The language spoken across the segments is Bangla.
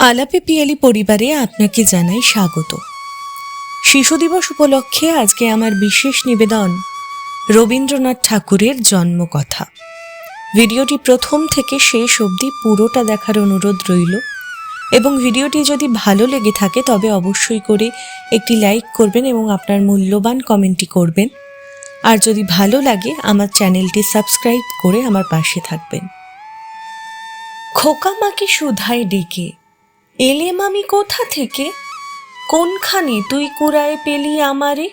আলাপে পিয়ালি পরিবারে আপনাকে জানাই স্বাগত। শিশু দিবস উপলক্ষে আজকে আমার বিশেষ নিবেদন রবীন্দ্রনাথ ঠাকুরের জন্মকথা। ভিডিওটি প্রথম থেকে শেষ অবধি পুরোটা দেখার অনুরোধ রইল এবং ভিডিওটি যদি ভালো লেগে থাকে তবে অবশ্যই করে একটি লাইক করবেন এবং আপনার মূল্যবান কমেন্টটি করবেন। আর যদি ভালো লাগে আমার চ্যানেলটি সাবস্ক্রাইব করে আমার পাশে থাকবেন। খোকা মাকে সুধায় ডেকে এলেম আমি কোথা থেকে? কোনখানে তুই কুড়ায় পেলি আমারে?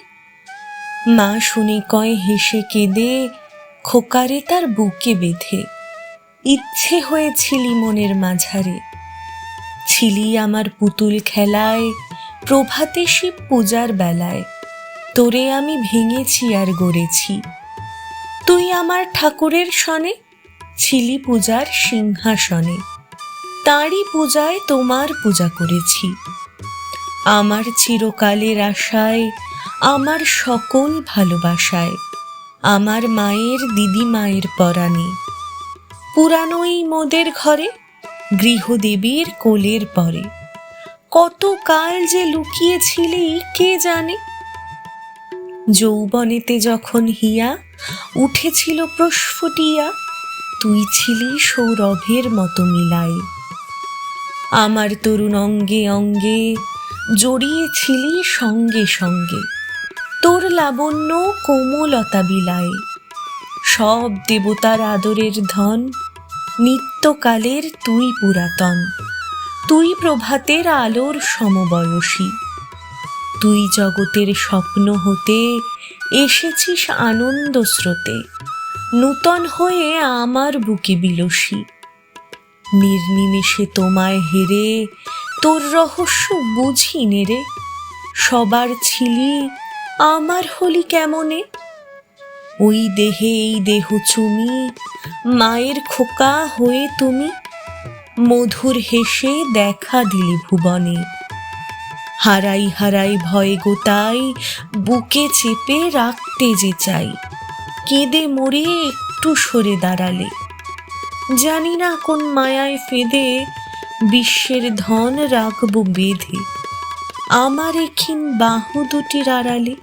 মা শুনে কয়, হেসে কেঁদে খোকারে তার বুকে বেঁধে। ইচ্ছে হয়েছিলি মনের মাঝারে। ছিলি আমার পুতুল খেলায়, প্রভাতে শিব পূজার বেলায়। তোরে আমি ভেঙেছি আর গড়েছি। তুই আমার ঠাকুরের সনে, ছিলি পূজার সিংহাসনে। তাঁরই পূজায় তোমার পূজা করেছি। আমার চিরকালের আশায়, আমার সকল ভালোবাসায়, আমার মায়ের দিদি মায়ের পরাণে। পুরানোই মোদের ঘরে, গৃহদেবীর কোলের পরে। কত কাল যে লুকিয়েছিলি কে জানে? যৌবনেতে যখন হিয়া, উঠেছিল প্রস্ফুটিয়া, তুই ছিলি সৌরভের মতো মিলায়। আমার তরুণ অঙ্গে অঙ্গে জড়িয়েছিলি সঙ্গে সঙ্গে। তোর লাবণ্য কোমলতা বিলায় সব দেবতার আদরের ধন নিত্যকালের তুই পুরাতন। তুই প্রভাতের আলোর সমবয়সী। তুই জগতের স্বপ্ন হতে এসেছিস আনন্দ স্রোতে। নূতন হয়ে আমার বুকে বিলসী। নির্নিমেষে তোমায় হেরে, তোর রহস্য বুঝি নেরে সবার ছিলি আমার হলি কেমনে? ওই দেহে, এই দেহ চুমি, মায়ের খোকা হয়ে তুমি, মধুর হেসে দেখা দিলি ভুবনে। হারাই হারাই ভয়ে গোতাই বুকে চেপে রাখতে যে চাই, কেঁদে মরে একটু সরে দাঁড়ালে। জানি না কোন মায়ায় ফেঁদে বিশ্বের ধন রাখব বেঁধে। আমার এখিন বাহু দুটির আড়ালে